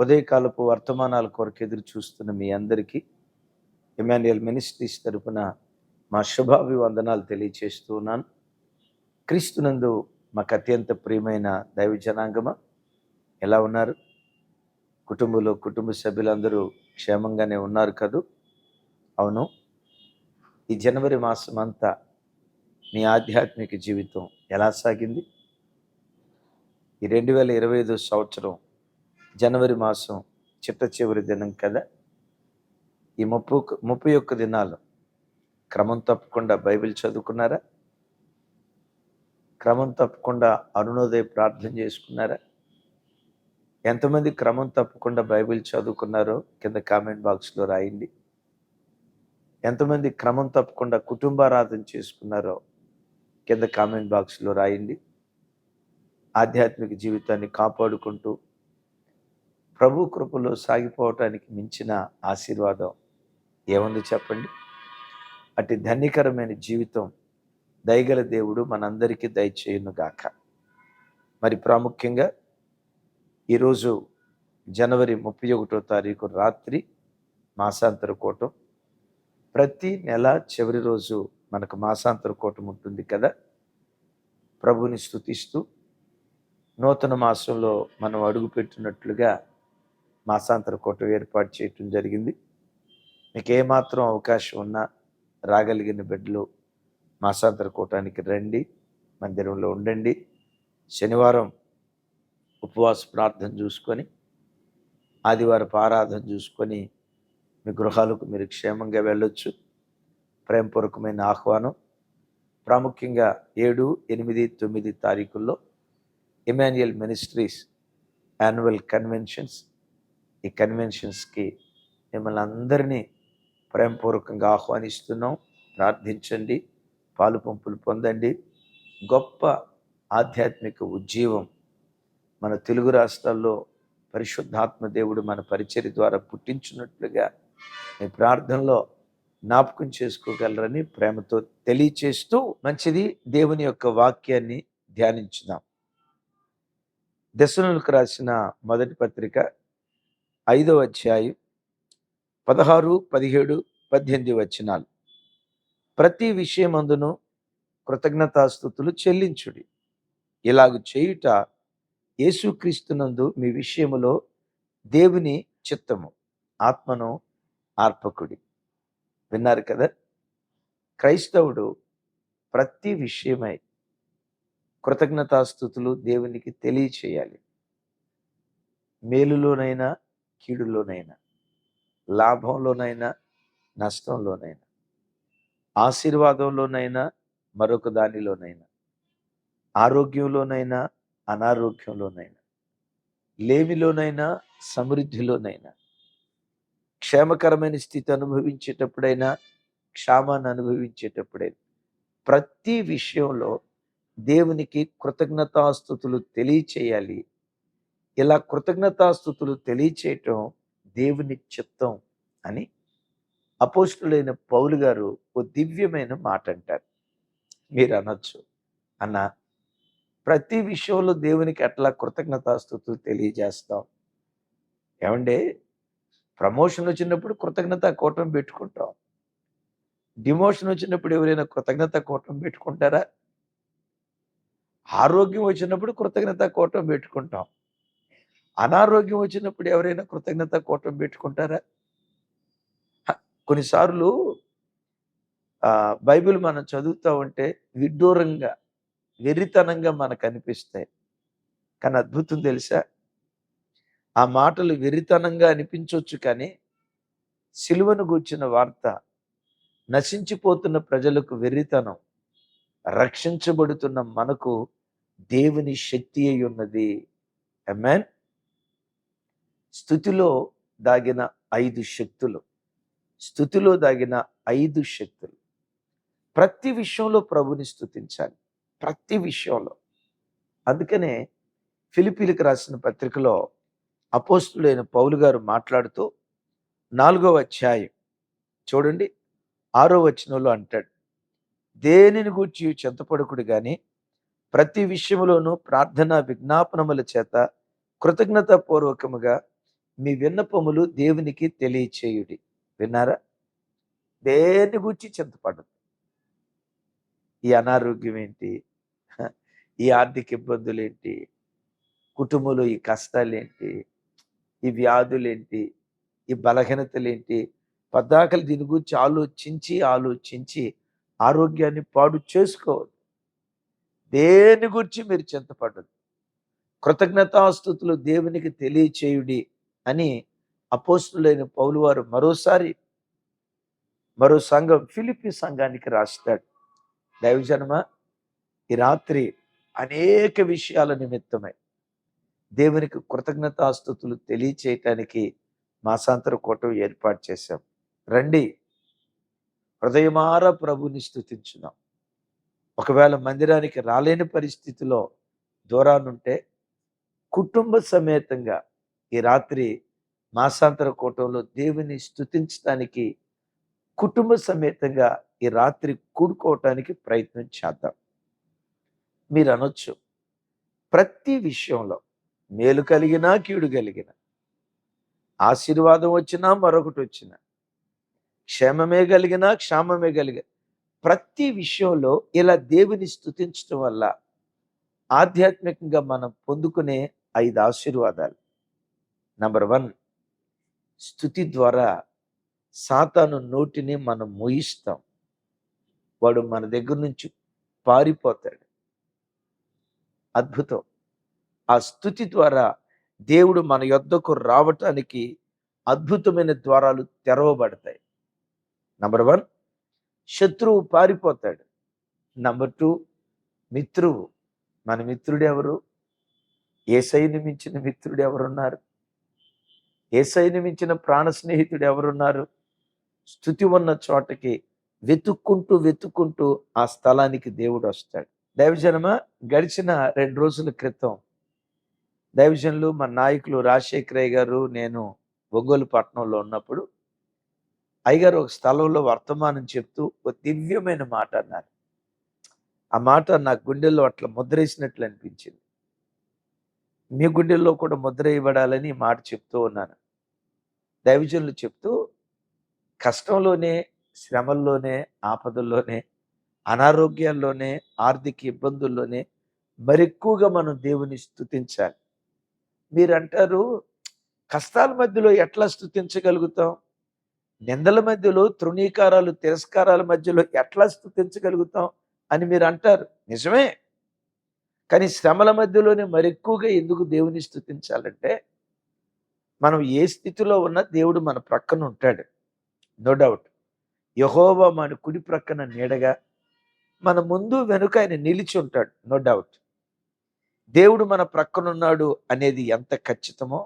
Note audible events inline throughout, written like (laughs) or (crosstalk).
ఉదయకాలపు వర్తమానాల కొరకు ఎదురు చూస్తున్న మీ అందరికీ ఇమాన్యుయల్ మినిస్ట్రీస్ తరపున మా శుభాభివందనాలు తెలియచేస్తూ ఉన్నాను. క్రీస్తునందు మాకు అత్యంత ప్రియమైన దైవ జనాంగమ? ఎలా ఉన్నారు? కుటుంబంలో కుటుంబ సభ్యులందరూ క్షేమంగానే ఉన్నారు కదూ? అవును. ఈ జనవరి మాసం అంతా మీ ఆధ్యాత్మిక జీవితం ఎలా సాగింది? ఈ రెండు వేల ఇరవై ఐదు సంవత్సరం జనవరి మాసం చిట్ట చివరి దినం కదా? ఈ ముప్పు ముప్పై ఒక్క దినాలు క్రమం తప్పకుండా బైబిల్ చదువుకున్నారా? క్రమం తప్పకుండా అరుణోదయ ప్రార్థన చేసుకున్నారా? ఎంతమంది క్రమం తప్పకుండా బైబిల్ చదువుకున్నారో కింద కామెంట్ బాక్స్లో రాయండి. ఎంతమంది క్రమం తప్పకుండా కుటుంబారాధన చేసుకున్నారో కింద కామెంట్ బాక్స్లో రాయండి. ఆధ్యాత్మిక జీవితాన్ని కాపాడుకుంటూ ప్రభు కృపలో సాగిపోవటానికి మించిన ఆశీర్వాదం ఏముంది చెప్పండి? అటు ధన్యకరమైన జీవితం దయగల దేవుడు మనందరికీ దయచేయునుగాక మరి ప్రాముఖ్యంగా ఈరోజు జనవరి ముప్పై ఒకటో తారీఖు రాత్రి మాసాంతర కూటం. ప్రతి నెల చివరి రోజు మనకు మాసాంతర కూటం ఉంటుంది కదా? ప్రభుని స్థుతిస్తూ నూతన మాసంలో మనం అడుగుపెట్టినట్లుగా మాసాంతర కూట ఏర్పాటు చేయటం జరిగింది. మీకు ఏమాత్రం అవకాశం ఉన్నా రాగలిగిన బిడ్డలు మాసాంతర కూటానికి రండి మందిరంలో ఉండండి. శనివారం ఉపవాస ప్రార్థన చూసుకొని ఆదివారపు ఆరాధన చూసుకొని మీ గృహాలకు మీరు క్షేమంగా వెళ్ళొచ్చు. ప్రేమపూర్వకమైన ఆహ్వానం. ప్రాముఖ్యంగా ఏడు ఎనిమిది తొమ్మిది తారీఖుల్లో ఇమాన్యుయల్ మినిస్ట్రీస్ యాన్యువల్ కన్వెన్షన్స్ ఈ కన్వెన్షన్స్కి మిమ్మల్ని అందరినీ ప్రేమపూర్వకంగా ఆహ్వానిస్తున్నాం. ప్రార్థించండి. పాలు పంపులు పొందండి. గొప్ప ఆధ్యాత్మిక ఉజ్జీవం మన తెలుగు రాష్ట్రాల్లో పరిశుద్ధాత్మ దేవుడు మన పరిచర్య ద్వారా పుట్టించినట్లుగా మీ ప్రార్థనలో జ్ఞాపకం చేసుకోగలరని ప్రేమతో తెలియచేస్తూ మంచిది దేవుని యొక్క వాక్యాన్ని ధ్యానించుదాం. దశనులకు రాసిన మొదటి పత్రిక ఐదవ అధ్యాయం పదహారు పదిహేడు పద్దెనిమిది వచనాలు. ప్రతి విషయమందును కృతజ్ఞతాస్థుతులు చెల్లించుడి. ఇలాగ చేయుట యేసుక్రీస్తునందు మీ విషయములో దేవుని చిత్తము ఆత్మను ఆర్పకుడి. విన్నారు కదా? క్రైస్తవుడు ప్రతి విషయమై కృతజ్ఞతాస్థుతులు దేవునికి తెలియచేయాలి. మేలులోనైనా కీడులోనైనా లాభంలోనైనా నష్టంలోనైనా ఆశీర్వాదంలోనైనా మరొక దానిలోనైనా ఆరోగ్యంలోనైనా అనారోగ్యంలోనైనా లేమిలోనైనా సమృద్ధిలోనైనా క్షేమకరమైన స్థితి అనుభవించేటప్పుడైనా క్షామాన్ని అనుభవించేటప్పుడైనా ప్రతి విషయంలో దేవునికి కృతజ్ఞతాస్థుతులు తెలియచేయాలి. ఇలా కృతజ్ఞతాస్థుతులు తెలియచేయటం దేవుని చిత్తం అని అపోస్టులైన పౌలు గారు ఓ దివ్యమైన మాట అంటారు మీరు అనొచ్చు. అన్న ప్రతి విషయంలో దేవునికి ఎట్లా కృతజ్ఞతాస్థుతులు తెలియజేస్తాం? ఏమంటే ప్రమోషన్ వచ్చినప్పుడు కృతజ్ఞత కూటం పెట్టుకుంటాం. డిమోషన్ వచ్చినప్పుడు ఎవరైనా కృతజ్ఞత కూటం పెట్టుకుంటారా? ఆరోగ్యం వచ్చినప్పుడు కృతజ్ఞత కూటం పెట్టుకుంటాం. అనారోగ్యం వచ్చినప్పుడు ఎవరైనా కృతజ్ఞత కూటం పెట్టుకుంటారా? కొన్నిసార్లు బైబిల్ మనం చదువుతూ ఉంటే విడ్డూరంగా వెర్రితనంగా మనకు అనిపిస్తాయి. కానీ అద్భుతం తెలుసా? ఆ మాటలు వెర్రితనంగా అనిపించవచ్చు కానీ సిలువను గూర్చిన వార్త నశించిపోతున్న ప్రజలకు వెర్రితనం రక్షించబడుతున్న మనకు దేవుని శక్తి అయి ఉన్నది. అమెన్ స్థుతిలో దాగిన ఐదు శక్తులు. స్థుతిలో దాగిన ఐదు శక్తులు. ప్రతి విషయంలో ప్రభుని స్థుతించాలి. ప్రతి విషయంలో. అందుకనే ఫిలిపీలకు రాసిన పత్రికలో అపోస్తుడైన పౌలు గారు మాట్లాడుతూ నాలుగవ అధ్యాయం చూడండి ఆరో వచనంలో అంటాడు దేనిని గూర్చి చింతపడకుడు కానీ ప్రతి విషయంలోనూ ప్రార్థన విజ్ఞాపనముల చేత కృతజ్ఞతాపూర్వకముగా మీ విన్నపములు దేవునికి తెలియచేయుడి. విన్నారా? దేని గురించి చింతపడదు ఈ అనారోగ్యం ఏంటి ఈ ఆర్థిక ఇబ్బందులు ఏంటి కుటుంబంలో ఈ కష్టాలు ఏంటి ఈ వ్యాధులు ఏంటి ఈ బలహీనతలు ఏంటి పద్దాకలు దీని గురించి ఆలోచించి ఆలోచించి ఆరోగ్యాన్ని పాడు చేసుకోవద్దు. దేని గురించి మీరు చింతపడదు కృతజ్ఞతాస్థుతులు దేవునికి తెలియచేయుడి. అని అపోస్తులైన పౌలు వారు మరోసారి మరో సంఘం ఫిలిపి సంఘానికి రాస్తాడు. దైవజనమ ఈ రాత్రి అనేక విషయాల నిమిత్తమై దేవునికి కృతజ్ఞతాస్థుతులు తెలియచేయటానికి మాసాంతర కూటం ఏర్పాటు చేశాం. రండి. హృదయమార ప్రభుని స్థుతించుదాం ఒకవేళ మందిరానికి రాలేని పరిస్థితిలో దూరానుంటే కుటుంబ సమేతంగా ఈ రాత్రి మాసాంతర కూటంలో దేవుని స్థుతించడానికి కుటుంబ సమేతంగా ఈ రాత్రి కూడుకోవటానికి ప్రయత్నం చేద్దాం. మీరు అనొచ్చు ప్రతి విషయంలో మేలు కలిగినా కీడు కలిగిన ఆశీర్వాదం వచ్చినా మరొకటి వచ్చినా క్షేమమే కలిగినా క్షామమే కలిగిన ప్రతి విషయంలో ఇలా దేవుని స్థుతించడం వల్ల ఆధ్యాత్మికంగా మనం పొందుకునే ఐదు ఆశీర్వాదాలు. నంబర్ వన్ స్థుతి ద్వారా సాతాను నోటిని మనం మోయిస్తాం. వాడు మన దగ్గర నుంచి పారిపోతాడు. అద్భుతం. ఆ స్థుతి ద్వారా దేవుడు మన యొద్దకు రావటానికి అద్భుతమైన ద్వారాలు తెరవబడతాయి. నంబర్ వన్ శత్రువు పారిపోతాడు. నంబర్ టూ మిత్రువు. మన మిత్రుడు ఎవరు? ఏసైని మించిన మిత్రుడు ఎవరున్నారు? ఏసైని మించిన ప్రాణ స్నేహితుడు ఎవరున్నారు? స్థుతి ఉన్న చోటకి వెతుక్కుంటూ వెతుక్కుంటూ ఆ స్థలానికి దేవుడు వస్తాడు. దైవజనమ గడిచిన రెండు రోజుల క్రితం దైవజనులు మా నాయకులు రాజశేఖరయ్య గారు నేను ఒంగోలు పట్టణంలో ఉన్నప్పుడు అయ్యగారు ఒక స్థలంలో వర్తమానం చెప్తూ ఒక దివ్యమైన మాట అన్నారు. ఆ మాట నా గుండెల్లో అట్లా ముద్రేసినట్లు అనిపించింది. మీ గుండెల్లో కూడా ముద్ర ఇవ్వడాలని మాట చెప్తూ ఉన్నాను. దైవజనులు చెప్తూ కష్టంలోనే శ్రమల్లోనే ఆపదల్లోనే అనారోగ్యాల్లోనే ఆర్థిక ఇబ్బందుల్లోనే మరెక్కువగా మనం దేవుని స్థుతించాలి మీరంటారు కష్టాల మధ్యలో ఎట్లా స్థుతించగలుగుతాం నిందల మధ్యలో తృణీకారాలు తిరస్కారాల మధ్యలో ఎట్లా స్థుతించగలుగుతాం అని మీరు అంటారు నిజమే. కానీ శ్రమల మధ్యలోనే మరెక్కువగా ఎందుకు దేవుని స్థుతించాలంటే మనం ఏ స్థితిలో ఉన్నా దేవుడు మన ప్రక్కన ఉంటాడు. నో డౌట్ యహోవా మన కుడి ప్రక్కన నీడగా మన ముందు వెనుక ఆయన నిలిచి ఉంటాడు. నో డౌట్ దేవుడు మన ప్రక్కన ఉన్నాడు అనేది ఎంత ఖచ్చితమో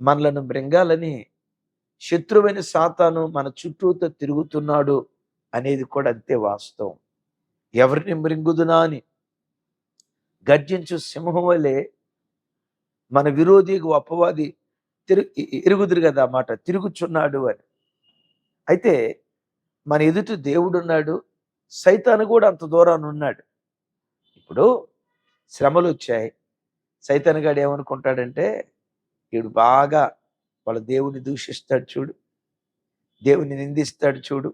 మనలను మృంగాలని శత్రువైన సాతాను మన చుట్టూతో తిరుగుతున్నాడు అనేది కూడా అంతే వాస్తవం. ఎవరిని మృంగుదునా అని గర్జించు సింహం వలె మన విరోధికి అపవాది తిరు ఎరుగుదురు కదా మాట తిరుగుచున్నాడు అని. అయితే మన ఎదుటి దేవుడు ఉన్నాడు సైతాను కూడా అంత దూరాన్ని ఉన్నాడు. ఇప్పుడు శ్రమలు వచ్చాయి. సైతాన్ గాడు ఏమనుకుంటాడంటే వీడు బాగా వాళ్ళ దేవుణ్ణి దూషిస్తాడు చూడు దేవుని నిందిస్తాడు చూడు.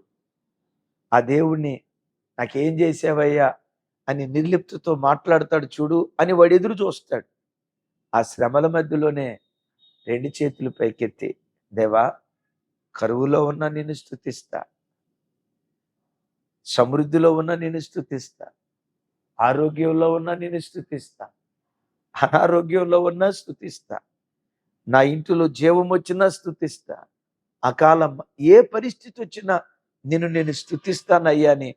ఆ దేవుణ్ణి నాకేం చేసావయ్యా? అని నిర్లిప్తతో మాట్లాడతాడు చూడు అని వాడు ఎదురు చూస్తాడు. ఆ శ్రమల మధ్యలోనే రెండు చేతులు పైకెత్తి దేవా కరువులో ఉన్న నేను స్థుతిస్తా సమృద్ధిలో ఉన్న నేను స్థుతిస్తా ఆరోగ్యంలో ఉన్న నేను స్థుతిస్తా అనారోగ్యంలో ఉన్నా స్థుతిస్తా నా ఇంటిలో జీవం వచ్చినా స్థుతిస్తా అకాలం ఏ పరిస్థితి వచ్చినా నిన్ను నేను స్థుతిస్తానయ్యా అని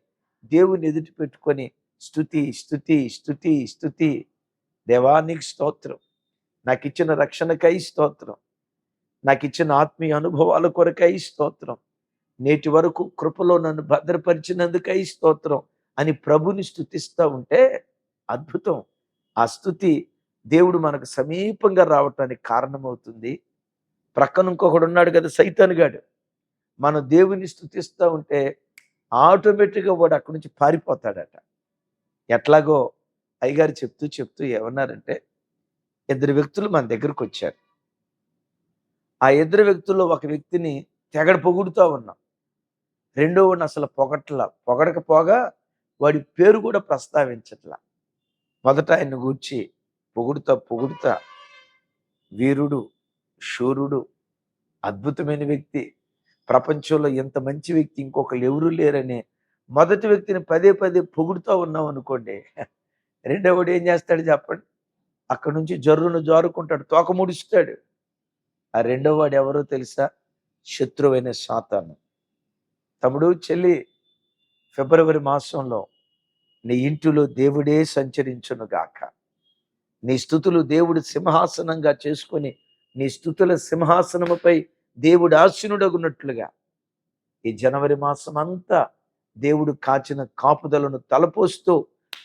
దేవుని ఎదుటి పెట్టుకొని స్థుతి స్థుతి స్థుతి స్థుతి దేవానికి స్తోత్రం. నాకు ఇచ్చిన రక్షణకై స్తోత్రం. నాకు ఇచ్చిన ఆత్మీయ అనుభవాల కొరకై స్తోత్రం. నేటి వరకు కృపలో నన్ను భద్రపరిచినందుకై స్తోత్రం అని ప్రభుని స్థుతిస్తూ ఉంటే అద్భుతం. ఆ స్థుతి దేవుడు మనకు సమీపంగా రావటానికి కారణమవుతుంది. ప్రక్కన ఇంకొకడు ఉన్నాడు కదా సైతాన్ గాడు. మనం దేవుని స్థుతిస్తూ ఉంటే ఆటోమేటిక్గా వాడు అక్కడి నుంచి పారిపోతాడట. ఎట్లాగో అయ్యగారు చెప్తూ చెప్తూ ఏమన్నారంటే ఇద్దరు వ్యక్తులు మన దగ్గరకు వచ్చారు. ఆ ఇద్దరు వ్యక్తుల్లో ఒక వ్యక్తిని తెగడ పొగుడుతూ ఉన్నాం. రెండో వాడిని అసలు పొగట్ల పొగడకపోగా వాడి పేరు కూడా ప్రస్తావించట్లా. మొదట ఆయన్ని గూర్చి పొగుడుతా పొగుడుతా వీరుడు శూరుడు అద్భుతమైన వ్యక్తి ప్రపంచంలో ఎంత మంచి వ్యక్తి ఇంకొకరు ఎవరూ లేరని మొదటి వ్యక్తిని పదే పదే పొగుడుతూ ఉన్నాం అనుకోండి రెండవడు ఏం చేస్తాడు చెప్పండి? అక్కడి నుంచి జర్రును జారుకుంటాడు తోక ముడుస్తాడు. ఆ రెండవ వాడు ఎవరో తెలుసా? శత్రువైన సాతాను. తమ్ముడు చెల్లి ఫిబ్రవరి మాసంలో నీ ఇంటిలో దేవుడే సంచరించును గాక. నీ స్థుతులు దేవుడు సింహాసనంగా చేసుకొని నీ స్థుతుల సింహాసనముపై దేవుడు ఆశీనుడగున్నట్లుగా ఈ జనవరి మాసం అంతా దేవుడు కాచిన కాపుదలను తలపోస్తూ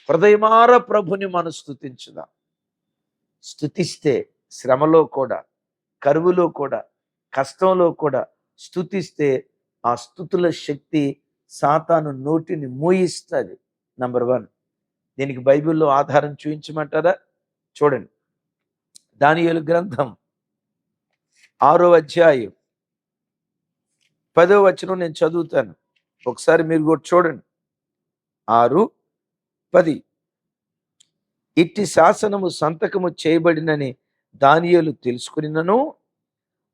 హృదయమార ప్రభుని మనం స్థుతించుదాం స్థుతిస్తే శ్రమలో కూడా కరువులో కూడా కష్టంలో కూడా స్థుతిస్తే ఆ స్థుతుల శక్తి సాతాను నోటిని మూయిస్తుంది. నంబర్ వన్ దీనికి బైబిల్లో ఆధారం చూపించమంటారా చూడండి. దానియలు గ్రంథం ఆరో అధ్యాయం పదో వచనం నేను చదువుతాను. ఒకసారి మీరు కూడా చూడండి. ఆరు పది. ఇట్టి శాసనము సంతకము చేయబడినని దానియలు తెలుసుకునినను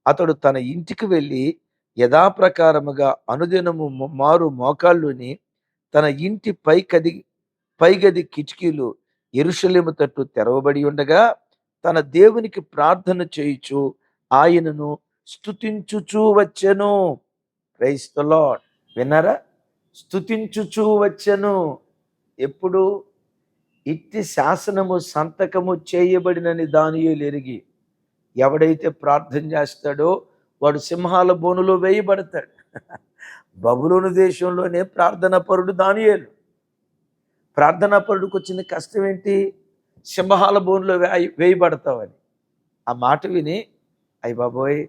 అతడు తన ఇంటికి వెళ్ళి యథాప్రకారముగా అనుదినము మారు మోకాళ్ళుని తన ఇంటి పైకది పైగది కిటికీలు ఎరుషలేము తట్టు తెరవబడి ఉండగా తన దేవునికి ప్రార్థన చేయుచు ఆయనను స్థుతించుచూ వచ్చెను. క్రైస్త లాడ్ విన్నారా? స్తుతించుచూ వచ్చను. ఎప్పుడు? ఇట్టి శాసనము సంతకము చేయబడినని దానియులు ఎరిగి ఎవడైతే ప్రార్థన చేస్తాడో వాడు సింహాల బోనులో వేయబడతాడు. (laughs) బబులోను దేశంలోనే ప్రార్థన పరుడు దానియేలు. ప్రార్థన పరుడికి వచ్చిన కష్టం ఏంటి? సింహాల బోనులో వేయ వేయబడతావని. ఆ మాట విని అయ్య బాబోయ్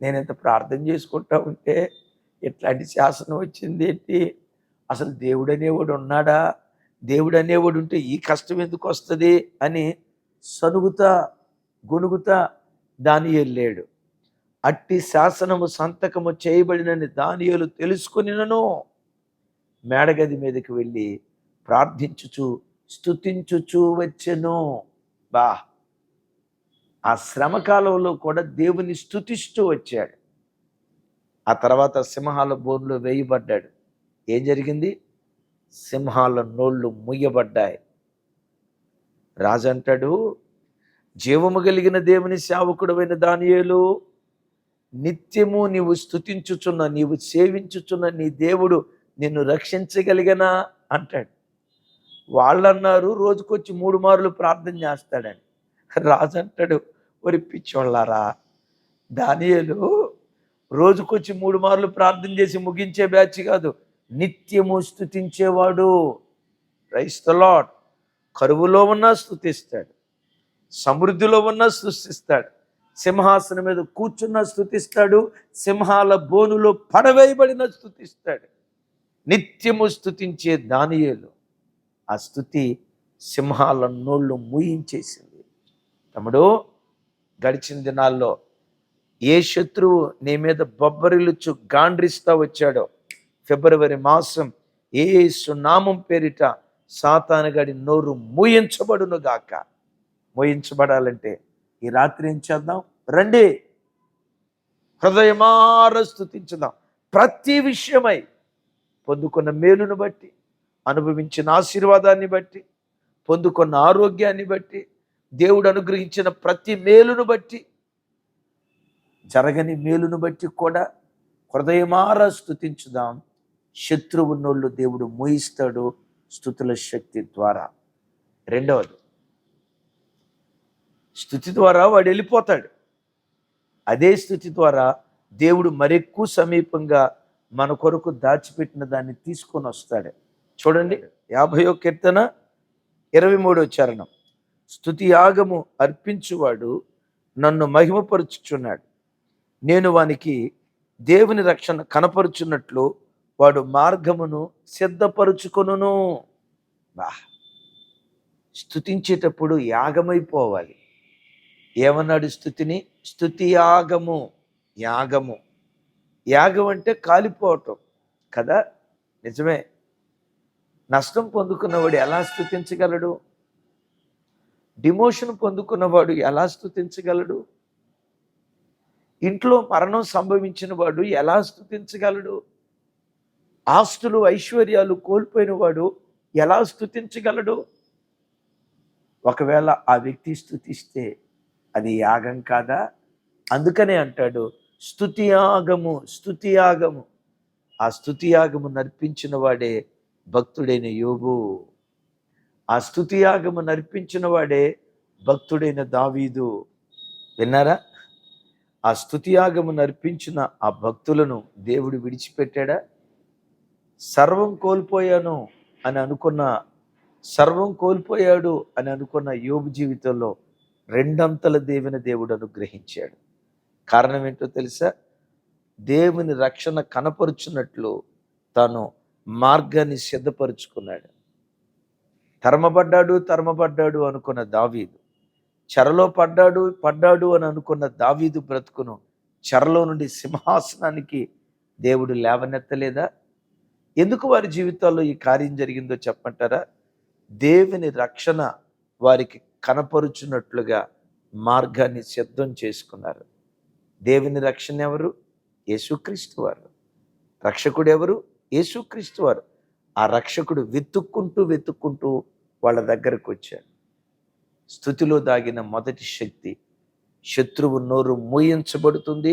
నేను ఇంత ప్రార్థన చేసుకుంటా ఉంటే ఇట్లాంటి శాసనం వచ్చింది ఏంటి? అసలు దేవుడు అనేవాడు ఉన్నాడా? దేవుడు అనేవాడు ఉంటే ఈ కష్టం ఎందుకు వస్తుంది? అని సనుగుతా గొనుగుతా దానియల్లేడు అట్టి శాసనము సంతకము చేయబడినని దానియలు తెలుసుకునినను మేడగది మీదకి వెళ్ళి ప్రార్థించుచు స్తుతించుచు వచ్చెను. బా! ఆ శ్రమకాలంలో కూడా దేవుని స్తుతిస్తూ వచ్చాడు. ఆ తర్వాత సింహాల బోన్లు వేయబడ్డాడు. ఏం జరిగింది? సింహాల నోళ్ళు ముయ్యబడ్డాయి రాజు అంటాడు జీవము కలిగిన దేవుని సేవకుడమైన దానియేలు నిత్యము నీవు స్థుతించుచున్న నీవు సేవించుచున్న నీ దేవుడు నిన్ను రక్షించగలిగనా? అంటాడు. వాళ్ళన్నారు రోజుకొచ్చి మూడు మార్లు ప్రార్థన చేస్తాడని. రాజు అంటాడు ఒరి పిచ్చోళ్ళారా దానియేలు రోజుకొచ్చి మూడు మార్లు ప్రార్థన చేసి ముగించే బ్యాచ్ కాదు. నిత్యము స్థుతించేవాడు క్రైస్తలాడ్ కరువులో ఉన్నా స్థుతిస్తాడు సమృద్ధిలో ఉన్నా స్థుతిస్తాడు సింహాసనం మీద కూర్చున్న స్థుతిస్తాడు సింహాల బోనులో పడవేయబడిన స్థుతిస్తాడు నిత్యము స్థుతించే దానియేలు. ఆ స్థుతి సింహాల నోళ్ళు మూయించేసింది. తమ్ముడు గడిచిన దినాల్లో ఏ శత్రువు నీ మీద బొబ్బరిలుచు గాండ్రిస్తా వచ్చాడో? ఫిబ్రవరి మాసం ఏ సునామం పేరిట సాతానగాడి నోరు మూయించబడును గాక. మూయించబడాలంటే ఈ రాత్రి ఏం చేద్దాం? రండి. హృదయమార స్థుతించుదాం ప్రతి విషయమై పొందుకున్న మేలును బట్టి అనుభవించిన ఆశీర్వాదాన్ని బట్టి పొందుకున్న ఆరోగ్యాన్ని బట్టి దేవుడు అనుగ్రహించిన ప్రతి మేలును బట్టి జరగని మేలును బట్టి కూడా హృదయమారా స్థుతించుదాం శత్రువు నోళ్ళు దేవుడు మోయిస్తాడు స్థుతుల శక్తి ద్వారా. రెండవది స్థుతి ద్వారా వాడు వెళ్ళిపోతాడు. అదే స్థుతి ద్వారా దేవుడు మరెక్కువ సమీపంగా మన కొరకు దాచిపెట్టిన దాన్ని తీసుకొని వస్తాడు. చూడండి యాభయో కీర్తన ఇరవై మూడో చరణం. స్థుతి యాగము అర్పించువాడు నన్ను మహిమపరుచుచున్నాడు. నేను వానికి దేవుని రక్షణ కనపరుచున్నట్లు వాడు మార్గమును సిద్ధపరుచుకొను బా. స్థుతించేటప్పుడు యాగమైపోవాలి. ఏమన్నాడు స్థుతిని స్థుతి యాగము యాగము. యాగం అంటే కాలిపోవటం. కదా? నిజమే. నష్టం పొందుకున్నవాడు ఎలా స్థుతించగలడు డిమోషన్ పొందుకున్నవాడు ఎలా స్థుతించగలడు ఇంట్లో మరణం సంభవించిన వాడు ఎలా స్థుతించగలడు? ఆస్తులు ఐశ్వర్యాలు కోల్పోయిన వాడు ఎలా స్థుతించగలడు? ఒకవేళ ఆ వ్యక్తి స్థుతిస్తే అది యాగం కాదా? అందుకనే అంటాడు స్థుతియాగము స్థుతియాగము ఆ స్థుతియాగము నర్పించిన వాడే భక్తుడైన యోబు. ఆ స్థుతియాగము నర్పించిన వాడే భక్తుడైన దావీదు. విన్నారా? ఆ స్థుతియాగము నర్పించిన ఆ భక్తులను దేవుడు విడిచిపెట్టాడా? సర్వం కోల్పోయాను అని అనుకున్న సర్వం కోల్పోయాడు అని అనుకున్న యోగు జీవితంలో రెండంతల దేవుని దేవుడు అనుగ్రహించాడు. కారణం ఏంటో తెలుసా? దేవుని రక్షణ కనపరుచున్నట్లు తాను మార్గాన్ని సిద్ధపరుచుకున్నాడు. తరమబడ్డాడు తరమబడ్డాడు అనుకున్న దావీదు చెరలో పడ్డాడు పడ్డాడు అని అనుకున్న దావీదు బ్రతుకును చెరలో నుండి సింహాసనానికి దేవుడు లేవనెత్తలేదా? ఎందుకు వారి జీవితాల్లో ఈ కార్యం జరిగిందో చెప్పంటారా దేవుని రక్షణ వారికి కనపరుచున్నట్లుగా మార్గాన్ని సిద్ధం చేసుకున్నారు. దేవుని రక్షణ ఎవరు? యేసుక్రీస్తు వారు. రక్షకుడు ఎవరు? యేసుక్రీస్తు వారు. ఆ రక్షకుడు వెతుక్కుంటూ వెతుక్కుంటూ వాళ్ళ దగ్గరకు వచ్చాడు. స్థుతిలో దాగిన మొదటి శక్తి. శత్రువు నోరు మూయించబడుతుంది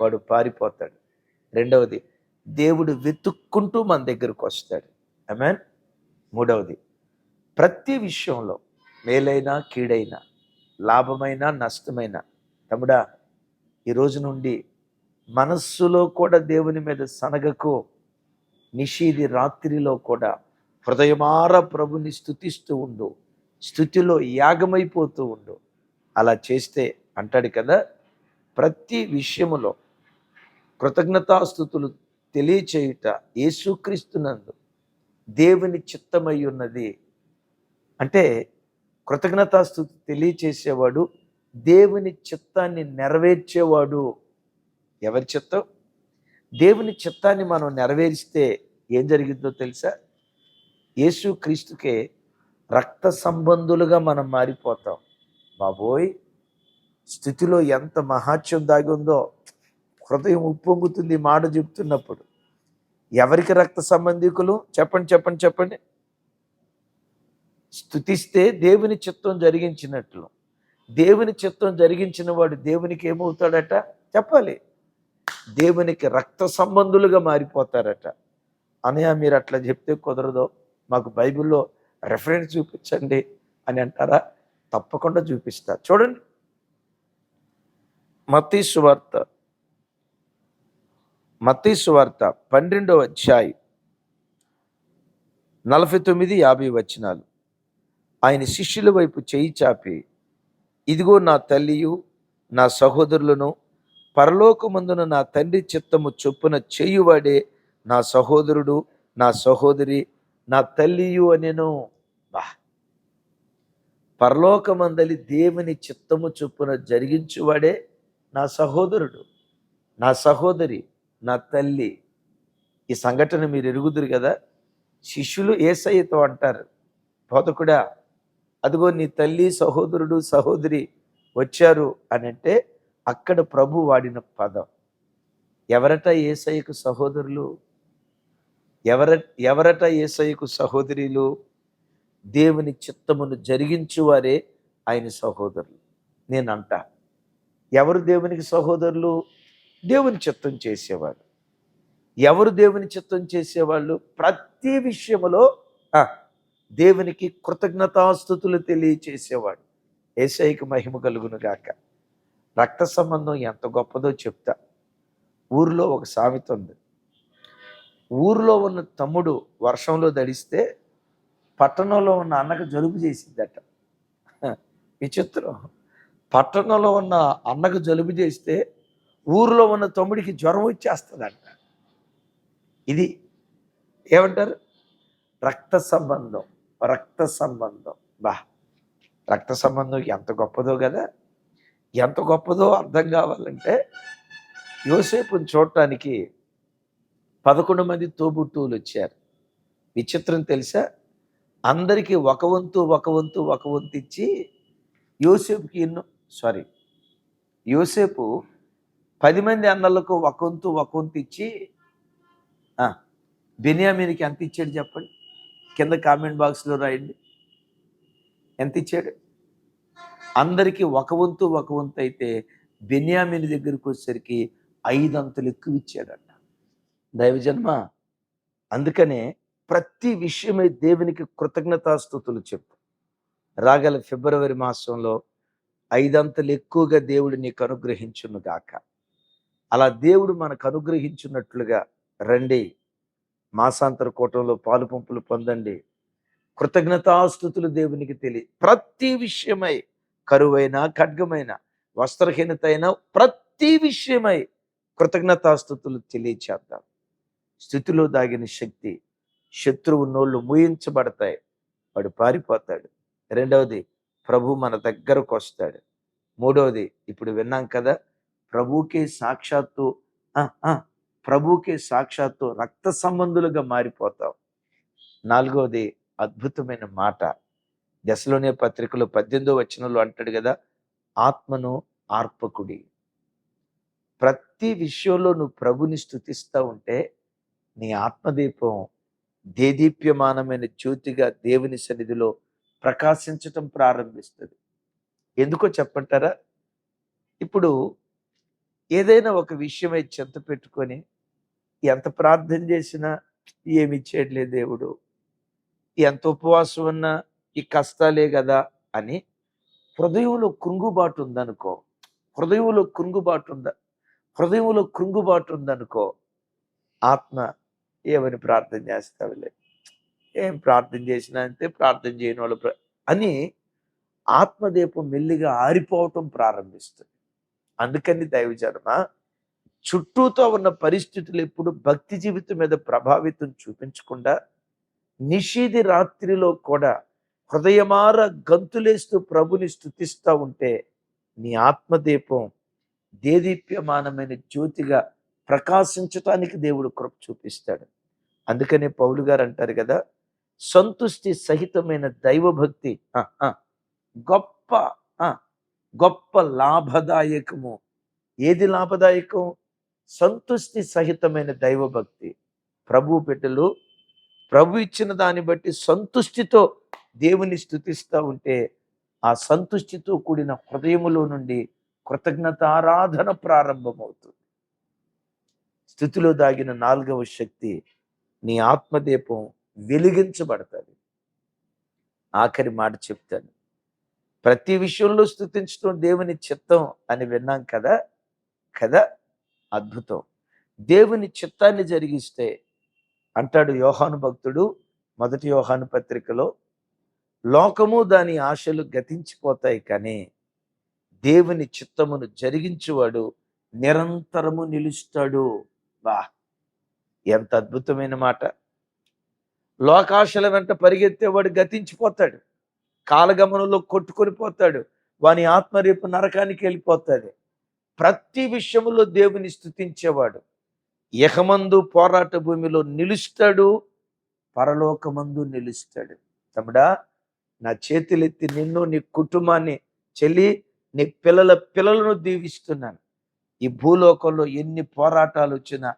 వాడు పారిపోతాడు. రెండవది దేవుడు వెతుక్కుంటూ మన దగ్గరకు వస్తాడు. అమెన్ మూడవది ప్రతి విషయంలో మేలైనా కీడైనా లాభమైనా నష్టమైనా తమ్ముడా ఈ రోజు నుండి మనస్సులో కూడా దేవుని మీద సనగకు నిషీది రాత్రిలో కూడా హృదయమార ప్రభుని స్థుతిస్తూ ఉండు. స్థుతిలో యాగమైపోతూ ఉండు. అలా చేస్తే అంటాడు కదా ప్రతి విషయములో కృతజ్ఞతాస్థుతులు తెలియచేయుట యేసుక్రీస్తునందు దేవుని చిత్తమై ఉన్నది అంటే కృతజ్ఞతాస్థుతి తెలియచేసేవాడు దేవుని చిత్తాన్ని నెరవేర్చేవాడు ఎవరి చిత్తం? దేవుని చిత్తాన్ని మనం నెరవేరిస్తే ఏం జరిగిందో తెలుసా? యేసు క్రీస్తుకే రక్త సంబంధులుగా మనం మారిపోతాం. బాబోయ్! స్థితిలో ఎంత మహాత్యం దాగి ఉందో హృదయం ఉప్పొంగుతుంది మాట చెప్తున్నప్పుడు. ఎవరికి రక్త సంబంధికులు? చెప్పండి చెప్పండి చెప్పండి. స్థుతిస్తే దేవుని చిత్తం జరిగించినట్లు. దేవుని చిత్తం జరిగించిన వాడు దేవునికి ఏమవుతాడట? చెప్పాలి. దేవునికి రక్త సంబంధులుగా మారిపోతారట. అనయా మీరు అట్లా చెప్తే కుదరదో. మాకు బైబిల్లో రెఫరెన్స్ చూపించండి అని అంటారా? తప్పకుండా చూపిస్తా. చూడండి. మత్తీసు వార్త మత్తీసు వార్త పన్నెండవ అధ్యాయం నలభై తొమ్మిది యాభై వచనాలు. ఆయన శిష్యుల వైపు చేయి చాపి ఇదిగో నా తల్లియు నా సహోదరులను పరలోకమందున నా తండ్రి చిత్తము చొప్పున చేయువాడే నా సహోదరుడు నా సహోదరి నా తల్లియు అనేను. పరలోకమందలి దేవుని చిత్తము చొప్పున జరిగించువాడే నా సహోదరుడు నా సహోదరి నా తల్లి. ఈ సంఘటన మీరు ఎరుగుదురు కదా? శిష్యులు ఏసయ్యతో అంటారు బోధకుడా అదిగో నీ తల్లి సహోదరుడు సహోదరి వచ్చారు అని అంటే అక్కడ ప్రభు వాడిన పదం. ఎవరట ఏసయ్యకు సహోదరులు? ఎవర ఎవరట ఏసయ్యకు సహోదరులు? దేవుని చిత్తమును జరిగించువారే ఆయన సహోదరులు. నేను అంట ఎవరు దేవునికి సహోదరులు? దేవుని చిత్తం చేసేవాడు. ఎవరు దేవుని చిత్తం చేసేవాళ్ళు? ప్రతి విషయములో దేవునికి కృతజ్ఞతాస్థుతులు తెలియచేసేవాడు. ఏసైకి మహిమ కలుగును గాక. రక్త సంబంధం ఎంత గొప్పదో చెప్తా. ఊరిలో ఒక సామెత ఉంది. ఊరిలో ఉన్న తమ్ముడు వర్షంలో దడిస్తే పట్టణంలో ఉన్న అన్నకు జలుబు చేసిందట. విచిత్రం. పట్టణంలో ఉన్న అన్నకు జలుబు చేస్తే ఊరిలో ఉన్న తమ్ముడికి జ్వరం వచ్చేస్తుందంట. ఇది ఏమంటారు? రక్త సంబంధం. రక్త సంబంధం. బా. రక్త సంబంధం ఎంత గొప్పదో కదా. ఎంత గొప్పదో అర్థం కావాలంటే యోసేపుని చూడటానికి పదకొండు మంది తోబుట్టువులు వచ్చారు. విచిత్రం తెలుసా? అందరికీ ఒక వంతు ఒక వంతు ఒక వంతు ఇచ్చి యోసేపుకి ఎన్నో సారీ యోసేపు పది మంది అన్నలకు ఒక వంతు ఒక వంతు ఇచ్చి బెనియామీనికి ఎంత ఇచ్చాడు చెప్పండి? కింద కామెంట్ బాక్స్లో రాయండి. ఎంత ఇచ్చాడు? అందరికీ ఒక వంతు ఒక వంతు అయితే బెన్యామిని దగ్గరికి వచ్చేసరికి ఐదంతులు ఎక్కువ ఇచ్చాడట. దైవజన్మ అందుకనే ప్రతి విషయమై దేవునికి కృతజ్ఞతాస్థుతులు చెప్పు. రాగల ఫిబ్రవరి మాసంలో ఐదంతలు ఎక్కువగా దేవుడు నీకు అనుగ్రహించును గాక. అలా దేవుడు మనకు అనుగ్రహించున్నట్లుగా రండి. మాసాంతర కూటంలో పాలు పంపులు పొందండి. కృతజ్ఞతాస్థుతులు దేవునికి తెలియ ప్రతి విషయమై కరువైన ఖడ్గమైన వస్త్రహీనత అయిన ప్రతి విషయమై కృతజ్ఞతాస్థుతులు తెలియచేద్దాం. స్థితిలో దాగిన శక్తి శత్రువు నోళ్ళు మూయించబడతాయి. వాడు పారిపోతాడు. రెండవది ప్రభు మన దగ్గరకు వస్తాడు. మూడవది ఇప్పుడు విన్నాం కదా ప్రభుకే సాక్షాత్తు ప్రభుకే సాక్షాత్తు రక్త సంబంధులుగా మారిపోతాం. నాలుగవది అద్భుతమైన మాట. దశలోనే పత్రికలో పద్దెనిమిదో వచనంలో అంటాడు కదా ఆత్మను ఆర్పకుడి. ప్రతి విషయంలో నువ్వు ప్రభుని స్థుతిస్తూ ఉంటే నీ ఆత్మదీపం దేదీప్యమానమైన జ్యోతిగా దేవుని సన్నిధిలో ప్రకాశించటం ప్రారంభిస్తుంది. ఎందుకో చెప్పంటారా? ఇప్పుడు ఏదైనా ఒక విషయమై చెంత పెట్టుకొని ఎంత ప్రార్థన చేసినా ఏమి చేయట్లేదు దేవుడు. ఎంత ఉపవాసం ఉన్నా ఈ కష్టాలే కదా అని హృదయంలో కృంగుబాటు ఉందనుకో హృదయంలో కృంగుబాటు ఉందా హృదయంలో కృంగుబాటు ఉందనుకో ఆత్మ ఏమని ప్రార్థన చేస్తావులే? ఏం ప్రార్థన చేసినా అంతే ప్రార్థన చేయని వాళ్ళు అని ఆత్మదీపం మెల్లిగా ఆరిపోవటం ప్రారంభిస్తుంది. అందుకని దైవజన్మ చుట్టూతో ఉన్న పరిస్థితులు ఎప్పుడు భక్తి జీవితం మీద ప్రభావితం చూపించకుండా నిషీది రాత్రిలో కూడా హృదయమార గంతులేస్తూ ప్రభుని స్థుతిస్తూ ఉంటే నీ ఆత్మదీపం దేదీప్యమానమైన జ్యోతిగా ప్రకాశించటానికి దేవుడు కృప చూపిస్తాడు. అందుకనే పౌలు గారు అంటారు కదా సంతుష్టి సహితమైన దైవభక్తి గొప్ప గొప్ప లాభదాయకము. ఏది లాభదాయకం? సంతుష్టి సహితమైన దైవభక్తి. ప్రభు బిడ్డలు ప్రభు ఇచ్చిన దాన్ని బట్టి సంతుష్టితో దేవుని స్థుతిస్తూ ఉంటే ఆ సంతుష్టితో కూడిన హృదయములో నుండి కృతజ్ఞత ఆరాధన ప్రారంభమవుతుంది. స్థుతిలో దాగిన నాలుగవ శక్తి నీ ఆత్మదీపం వెలిగించబడుతుంది. ఆఖరి మాట చెప్తాను. ప్రతి విషయంలో స్థుతించడం దేవుని చిత్తం అని విన్నాం కదా? కదా? అద్భుతం. దేవుని చిత్తాన్ని జరిగిస్తే అంటాడు యోహాను భక్తుడు మొదటి యోహాను పత్రికలో లోకము దాని ఆశలు గతించిపోతాయి కానీ దేవుని చిత్తమును జరిగించువాడు నిరంతరము నిలుస్తాడు. బా ఎంత అద్భుతమైన మాట. లోకాశల వెంట పరిగెత్తేవాడు గతించిపోతాడు. కాలగమనంలో కొట్టుకొని పోతాడు. వాని ఆత్మ రేపు నరకానికి వెళ్ళిపోతుంది. ప్రతి విషయంలో దేవుని స్థుతించేవాడు యహమందు పోరాట భూమిలో నిలుస్తాడు. పరలోకమందు నిలుస్తాడు. తమ్ముడా నా చేతులెత్తి నిన్ను నీ కుటుంబాన్ని చెల్లి నీ పిల్లల పిల్లలను దీవిస్తున్నాను. ఈ భూలోకంలో ఎన్ని పోరాటాలు వచ్చినా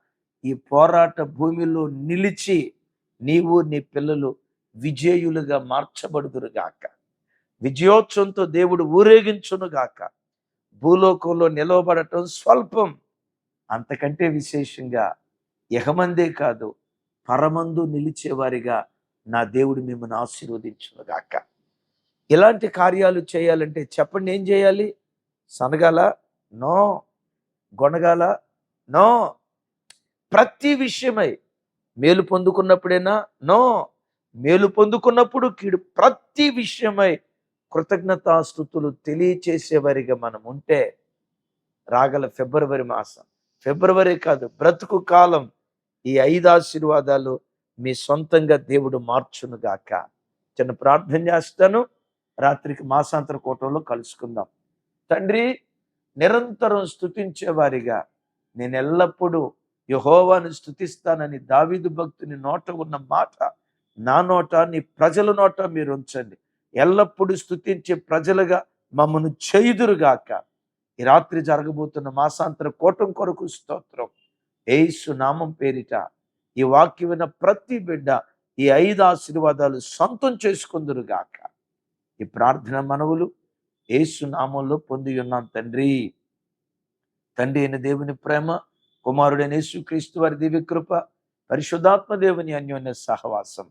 ఈ పోరాట భూమిలో నిలిచి నీవు నీ పిల్లలు విజేయులుగా మార్చబడుదురుగాక విజయోత్సవంతో దేవుడు ఊరేగించునుగాక భూలోకంలో నిలవబడటం స్వల్పం. అంతకంటే విశేషంగా యహమందే కాదు పరమందు నిలిచేవారిగా నా దేవుడు మిమ్మల్ని ఆశీర్వదించునుగాక ఇలాంటి కార్యాలు చేయాలంటే చెప్పండి ఏం చేయాలి? సనగాల? నో. గొనగాల? నో. ప్రతి విషయమై మేలు పొందుకున్నప్పుడేనా? నో. మేలు పొందుకున్నప్పుడు కీడు ప్రతి విషయమై కృతజ్ఞతాస్థుతులు తెలియచేసేవారిగా మనం ఉంటే రాగల ఫిబ్రవరి మాసం. ఫిబ్రవరి కాదు బ్రతుకు కాలం ఈ ఐదు ఆశీర్వాదాలు మీ సొంతంగా దేవుడు మార్చునుగాక చిన్న ప్రార్థన చేస్తాను. రాత్రికి మాసాంతర కూటంలో కలుసుకుందాం. తండ్రి నిరంతరం స్థుతించేవారిగా నేను ఎల్లప్పుడూ యహోవాను స్థుతిస్తానని దావీదు భక్తుని నోట ఉన్న మాట నా నోట నీ ప్రజల నోట మీరు ఉంచండి. ఎల్లప్పుడూ స్థుతించే ప్రజలుగా మమ్మను చేయుదురుగాక. ఈ రాత్రి జరగబోతున్న మాసాంతర కోటం కొరకు స్తోత్రం. ఏసు నామం పేరిట ఈ వాక్యమైన ప్రతి బిడ్డ ఈ ఐదు ఆశీర్వాదాలు సొంతం చేసుకుందురుగాక. ఈ ప్రార్థన మనవులు ఏసు నామంలో పొంది ఉన్నాం తండ్రి. తండ్రి అయిన దేవుని ప్రేమ కుమారుడైన యేసుక్రీస్తు వారి దివ్యకృప పరిశుద్ధాత్మ దేవుని అన్యోన్య సహవాసం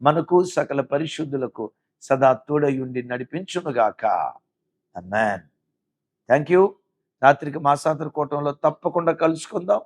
మనకు సకల పరిశుద్ధులకు సదా తోడయుండి నడిపించునుగాక. అమ్మాన్ థ్యాంక్ యూ రాత్రికి మాసాంతర కూటంలో తప్పకుండా కలుసుకుందాం.